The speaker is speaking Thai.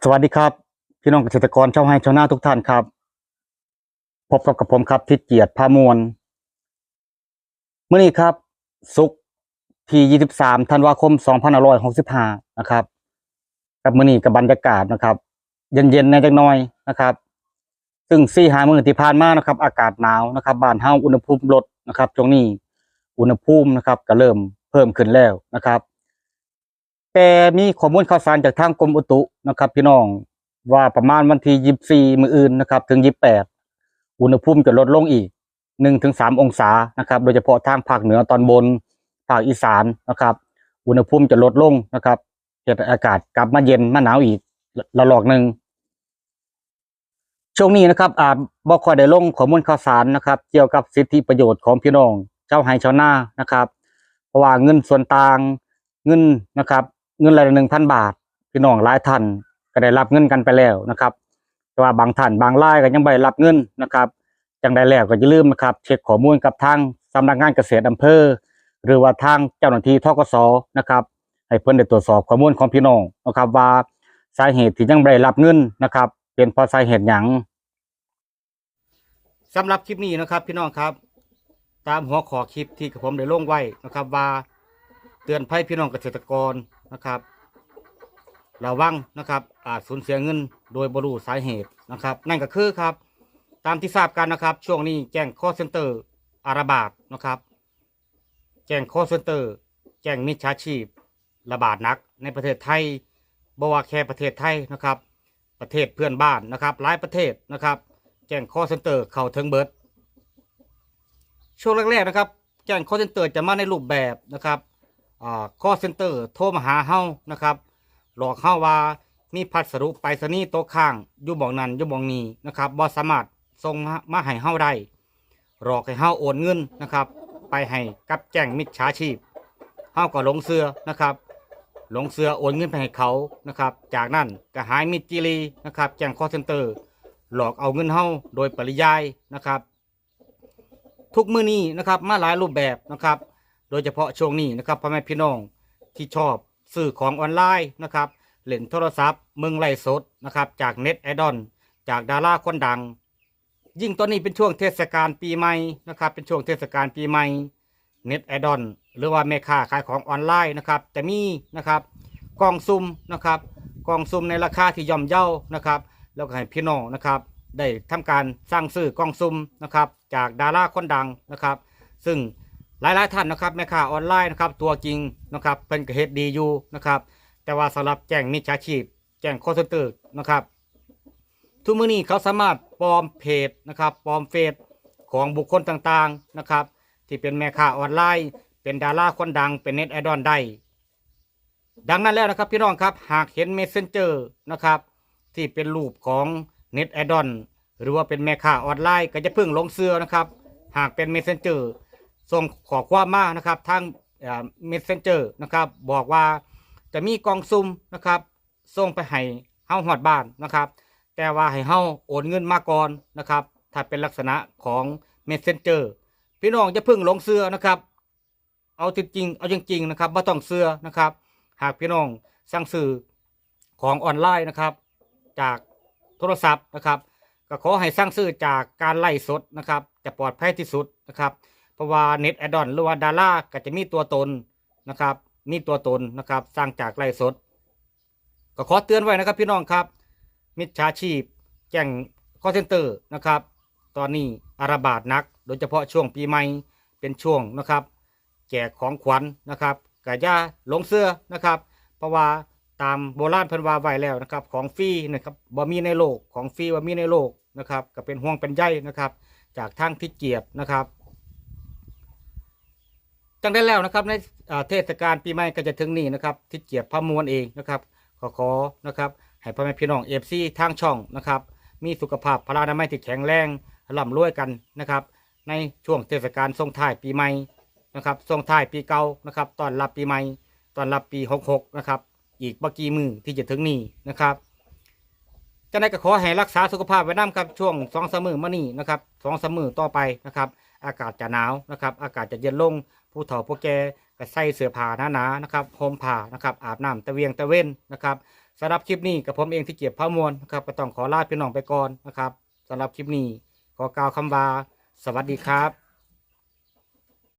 สวัสดีครับ พี่น้องเกษตรกรชาวไร่ชาวนาทุกท่านครับ พบกับกับผมครับทิศเกียรติพามวลเมื่อนี้ครับศุกที่23ธันวาคม2565นะครับกับมื่อนี้กับบรรยากาศนะครับ เย็นๆในจักหน่อยนะครับ ซึ่งสี่หามื้อที่ผ่านมานะครับ อากาศหนาวนะครับบ้านเฮาอุณหภูมิลดนะครับช่วงนี้อุณหภูมินะครับ ก็เริ่มเพิ่มขึ้นแล้วนะครับ แต่มีข้อมูลข่าวสารจากทางกรมอุตุนะครับ พี่น้องว่าประมาณวันที่24มื้ออื่นนะครับ ถึง28อุณหภูมิจะลดลงอีก1-3องศานะครับ โดยเฉพาะทางภาคเหนือตอนบนภาคอีสานนะครับ อุณหภูมิจะลดลงนะครับเกิดอากาศกลับมาเย็นมาหนาวอีกระลอกหนึ่งช่วงนี้นะครับอาจบ่ค่อยได้ลงข้อมูลข่าวสารนะครับ เกี่ยวกับสิทธิประโยชน์ของพี่น้องเจ้าไร่ชาวนานะครับ เพราะว่าเงินส่วนต่างเงินนะครับ เงินรายละหนึ่งพันบาทพี่น้องหลายท่านก็ได้รับเงินกันไปแล้วนะครับ แต่ว่าบางท่านบางรายก็ยังไม่รับเงินนะครับจังได้แล้วก็อย่าลืมนะครับเช็คข้อมูลกับทางสำนักงานเกษตรอำเภอ หรือว่าทางเจ้าหน้าที่ทกสนะครับให้เพิ่อนได้ตรวจสอบข้อมูลของพี่น้องนะครับ ว่าสาเหตุที่ยังไม่ได้รับเงินนะครับ เป็นเพราะสาเหตุหยังสำหรับคลิปนี้นะครับ พี่น้องครับ ตามหัวข้อคลิปที่ผมได้ลงไว้นะครับ ว่าเตือนภัยพี่น้องเกษตรกร นะครับ ระวังนะครับอาจสูญเสียเงินโดยบรูสาเหตุนะครับ นั่นก็คือครับ ตามที่ทราบกันนะครับ ช่วงนี้แจ้ง call center อาระบาดนะครับ แจ้ง call center แจ้งมิจฉาชีพ ระบาดนัก ในประเทศไทยบว่าแค่ประเทศไทยนะครับ ประเทศเพื่อนบ้านนะครับหลายประเทศนะครับ แจ้ง call center เข้าถึงเบิดช่วงแรกๆนะครับแจ้ง call center จะมาในรูปแบบนะครับ อ่า call center โทรมาหาเฮานะครับ หลอกเฮาว่ามีพัสดุไปรษณีย์โต๊ะข้างอยู่หมองนั้นอยู่หมองนี้นะครับบ่สามารถส่งมาให้เฮาได้หลอกให้เฮาโอนเงินนะครับ ไปให้กับแจ้งมิจฉาชีพเฮาก็หลงเสือนะครับหลงเสือโอนเงินไปให้เขานะครับ จากนั้นก็หายมิจจิรีนะครับแจ้ง call center หลอกเอาเงินเฮาโดยปริยายนะครับ ทุกมื้อนี้นะครับมาหลายรูปแบบนะครับ โดยเฉพาะช่วงนี้นะครับพ่อแม่พี่น้องที่ชอบซื้อของออนไลน์นะครับเล่นโทรศัพท์มืองไล่สดนะครับจากเน็ตไอดอลจากดาราคนดัง ยิ่งตอนนี้เป็นช่วงเทศกาลปีใหม่นะครับเป็นช่วงเทศกาลปีใหม่เน็ตไอดอลหรือว่าแม่ค้าขายของออนไลน์นะครับจะมีนะครับกล่องซุ่มนะครับกล่องซุ่มในราคาที่ย่อมเยานะครับแล้วก็ให้พี่น้องนะครับได้ทำการสร้างซื้อกล่องซุ่มนะครับจากดาราคนดังนะครับ ซึ่ง หลายๆท่านนะครับแม่ค้าออนไลน์นะครับตัวจริงนะครับเป็นกระเฮ็ดดีอยู่นะครับ แต่ว่าสำหรับแจ้งมิจฉาชีพ แจ้งโคเซนเตอร์นะครับ ทุกมือนี้เขาสามารถปลอมเพจนะครับปลอมเฟซของบุคคลต่างๆนะครับ ที่เป็นแม่ค้าออนไลน์ เป็นดาราคนดังเป็นเน็ตไอดอลได้ดังนั้นแล้วนะครับพี่น้องครับหากเห็นเมสเซนเจอร์นะครับ ที่เป็นรูปของเน็ตไอดอลหรือว่าเป็นแม่ค้าออนไลน์ก็จะพึ่งลงเสื้อนะครับ หากเป็นเมสเซนเจอร์ ส่งขอความมานะครับทางเมสเซนเจอร์นะครับบอกว่าจะมีกองซุ่มนะครับส่งไปให้เฮาหอดบ้านนะครับ แต่ว่าให้เฮาโอนเงินมาก่อนนะครับ ถ้าเป็นลักษณะของเมสเซนเจอร์พี่น้องจะพึ่งหลงเสือนะครับ เอาจริงๆเอาจริงๆนะครับไม่ต้องเสือนะครับ หากพี่น้องสั่งซื้อของออนไลน์นะครับ จากโทรศัพท์นะครับ ก็ขอให้สั่งซื้อจากการไล่สดนะครับ จะปลอดภัยที่สุดนะครับ เพราะว่าเน็ตไอดอลหรือว่าดาราก็จะมีตัวตนนะครับ มีตัวตนนะครับสร้างจากไลฟ์สด ก็ขอเตือนไว้นะครับพี่น้องครับ มิจฉาชีพแจ้งคอเซนเตอร์นะครับ ตอนนี้อาระบาดนัก โดยเฉพาะช่วงปีใหม่เป็นช่วงนะครับ แจกของขวัญนะครับกะย่าหลงเสื้อนะครับ เพราะว่าตามโบราณเพันวาไว้แล้วนะครับ ของฟรีนะครับบ่มีในโลกของฟรีบ่มีในโลกนะครับ ก็เป็นห่วงเป็นใยนะครับ จากทางที่เกียบนะครับ จังได้แล้วนะครับในเทศกาลปีใหม่ก็จะถึงนี้นะครับที่เกียบพระมวลเองนะครับขอขอนะครับให้พ่อแม่พี่น้องเอฟซีทางช่องนะครับมีสุขภาพพลานามัยที่แข็งแรงร่ำรวยกันนะครับในช่วงเทศกาลส่งท้ายปีใหม่นะครับส่งท้ายปีเก่านะครับตอนรับปีใหม่ตอนรับปี 66นะครับอีกบักี่มือที่จะถึงนี้นะครับ จะได้ก็ขอให้รักษาสุขภาพไว้น้ำครับช่วงสองสามมือมานี่นะครับสองสามมือต่อไปนะครับ อากาศจะหนาวนะครับ อากาศจะเย็นลง ผู้เฒ่าผู้แก่ก็ใส่เสื้อผ้าหนาๆนะครับห่มผ้านะครับอาบน้ำตะเวียงตะเว้นนะครับสำหรับคลิปนี้กับผมเองที่เกียบพระมวลนะครับก็ต้องขอลาพี่น้องไปก่อนนะครับสำหรับคลิปนี้ขอกล่าวคำว่าสวัสดีครับ